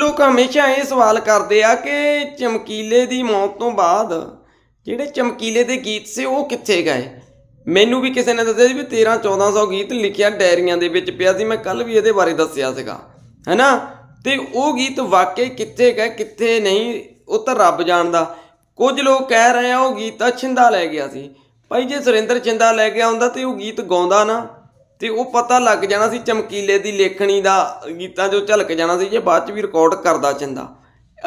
ਲੋਕ ਹਮੇਸ਼ਾ ਇਹ ਸਵਾਲ ਕਰਦੇ ਆ ਕਿ ਚਮਕੀਲੇ ਦੀ ਮੌਤ ਤੋਂ ਬਾਅਦ ਜਿਹੜੇ ਚਮਕੀਲੇ ਦੇ ਗੀਤ ਸੀ ਉਹ ਕਿੱਥੇ ਗਏ? ਮੈਨੂੰ ਵੀ ਕਿਸੇ ਨੇ ਦੱਸਿਆ ਸੀ ਵੀ 13 1400 ਗੀਤ ਲਿਖਿਆ ਡਾਇਰੀਆਂ ਦੇ ਵਿੱਚ ਪਿਆ ਸੀ। ਮੈਂ ਕੱਲ ਵੀ ਇਹਦੇ ਬਾਰੇ ਦੱਸਿਆ ਸੀਗਾ, ਹੈਨਾ? ਤੇ ਉਹ ਗੀਤ ਵਾਕਈ ਕਿੱਥੇ ਗਏ, ਕਿੱਥੇ ਨਹੀਂ, ਉਹ ਤਾਂ ਰੱਬ ਜਾਣਦਾ। ਕੁਝ ਲੋਕ ਕਹਿ ਰਹੇ ਆ ਉਹ ਗੀਤ ਤਾਂ ਛਿੰਦਾ ਲੈ ਗਿਆ ਸੀ। ਭਾਈ ਜੇ ਸੁਰਿੰਦਰ ਛਿੰਦਾ ਲੈ ਗਿਆ ਹੁੰਦਾ ਤੇ ਉਹ ਗੀਤ ਗਾਉਂਦਾ ਨਾ। ਤੇ ਉਹ ਪਤਾ ਲੱਗ ਜਾਣਾ ਸੀ ਚਮਕੀਲੇ ਦੀ ਲੇਖਣੀ ਦਾ ਗੀਤਾਂ ਜੋ ਝਲਕ ਜਾਣਾ ਸੀ ਜੇ ਬਾਅਦ ਚ ਵੀ ਰਿਕਾਰਡ ਕਰਦਾ ਚਿੰਦਾ।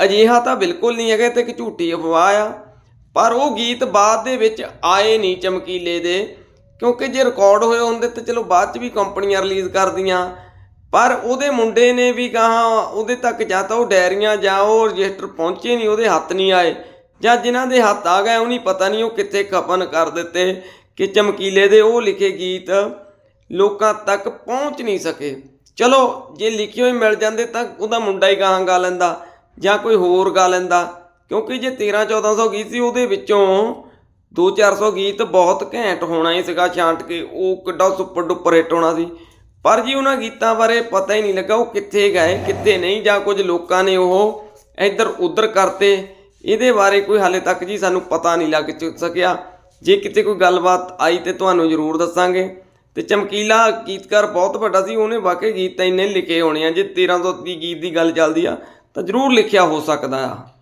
ਅਜਿਹਾ ਤਾਂ ਬਿਲਕੁਲ ਨਹੀਂ ਹੈਗਾ ਇਹ ਤੇ ਇੱਕ ਝੂਠੀ ਅਫਵਾਹ ਆ। ਪਰ ਉਹ ਗੀਤ ਬਾਅਦ ਦੇ ਵਿੱਚ ਆਏ ਨਹੀਂ ਚਮਕੀਲੇ ਦੇ। ਕਿਉਂਕਿ ਜੇ ਰਿਕਾਰਡ ਹੋਏ ਹੁੰਦੇ ਤੇ ਚਲੋ ਬਾਅਦ ਚ ਵੀ ਕੰਪਨੀਆਂ ਰਿਲੀਜ਼ ਕਰਦੀਆਂ। ਪਰ ਉਹਦੇ ਮੁੰਡੇ ਨੇ ਵੀ ਕਹਾ ਉਹਦੇ ਤੱਕ ਜਾਂ ਤਾਂ ਉਹ ਡਾਇਰੀਆਂ ਜਾਂ ਉਹ ਰਜਿਸਟਰ ਪਹੁੰਚੇ ਨਹੀਂ, ਉਹਦੇ ਹੱਥ ਨਹੀਂ ਆਏ। ਜਾਂ ਜਿਨ੍ਹਾਂ ਦੇ ਹੱਥ ਆ ਗਏ ਉਹ ਨਹੀਂ ਪਤਾ ਨਹੀਂ ਉਹ ਕਿੱਥੇ ਖਪਨ ਕਰ ਦਿੱਤੇ ਕਿ ਚਮਕੀਲੇ ਦੇ ਉਹ ਲਿਖੇ ਗੀਤ ਲੋਕਾਂ ਤੱਕ ਪਹੁੰਚ ਨਹੀਂ ਸਕੇ। ਚਲੋ, ਜੇ ਲਿਖੇ ਹੋਏ ਮਿਲ ਜਾਂਦੇ ਤਾਂ ਉਹਦਾ ਮੁੰਡਾ ਹੀ ਗਾਹਾਂ ਗਾ ਲੈਂਦਾ, ਜਾਂ ਕੋਈ ਹੋਰ ਗਾ ਲੈਂਦਾ। ਕਿਉਂਕਿ ਜੇ 13 1400 ਗੀਤ ਸੀ, ਉਹਦੇ ਵਿੱਚੋਂ 2-400 ਗੀਤ ਬਹੁਤ ਘੈਂਟ ਹੋਣਾ ਹੀ ਸੀਗਾ ਛਾਂਟ ਕੇ, ਉਹ ਕਿੱਡਾ ਸੁਪਰ ਡੁਪਰ ਹਿੱਟ ਹੋਣਾ ਸੀ। ਪਰ ਜੀ ਉਹਨਾਂ ਗੀਤਾਂ ਬਾਰੇ ਪਤਾ ਹੀ ਨਹੀਂ ਲੱਗਾ ਉਹ ਕਿੱਥੇ ਗਏ, ਕਿੱਥੇ ਨਹੀਂ, ਜਾਂ ਕੁਝ ਲੋਕਾਂ ਨੇ ਉਹ ਇੱਧਰ ਉੱਧਰ ਕਰਤੇ। ਇਹਦੇ ਬਾਰੇ ਕੋਈ ਹਾਲੇ ਤੱਕ ਜੀ ਸਾਨੂੰ ਪਤਾ ਨਹੀਂ ਲੱਗ ਸਕਿਆ। ਜੇ ਕਿਤੇ ਕੋਈ ਗੱਲਬਾਤ ਆਈ ਤੇ ਤੁਹਾਨੂੰ ਜ਼ਰੂਰ ਦੱਸਾਂਗੇ। ਤੇ ਚਮਕੀਲਾ ਗੀਤਕਾਰ ਬਹੁਤ ਵੱਡਾ ਸੀ, ਉਹਨੇ ਵਾਕਈ ਗੀਤ ਤਾਂ ਇੰਨੇ ਲਿਖੇ ਹੋਣੇ ਆ, ਜੇ 1300 ਦੀ ਗੀਤ ਦੀ ਗੱਲ ਚੱਲਦੀ ਆ, ਤਾਂ ਜ਼ਰੂਰ ਲਿਖਿਆ ਹੋ ਸਕਦਾ ਆ।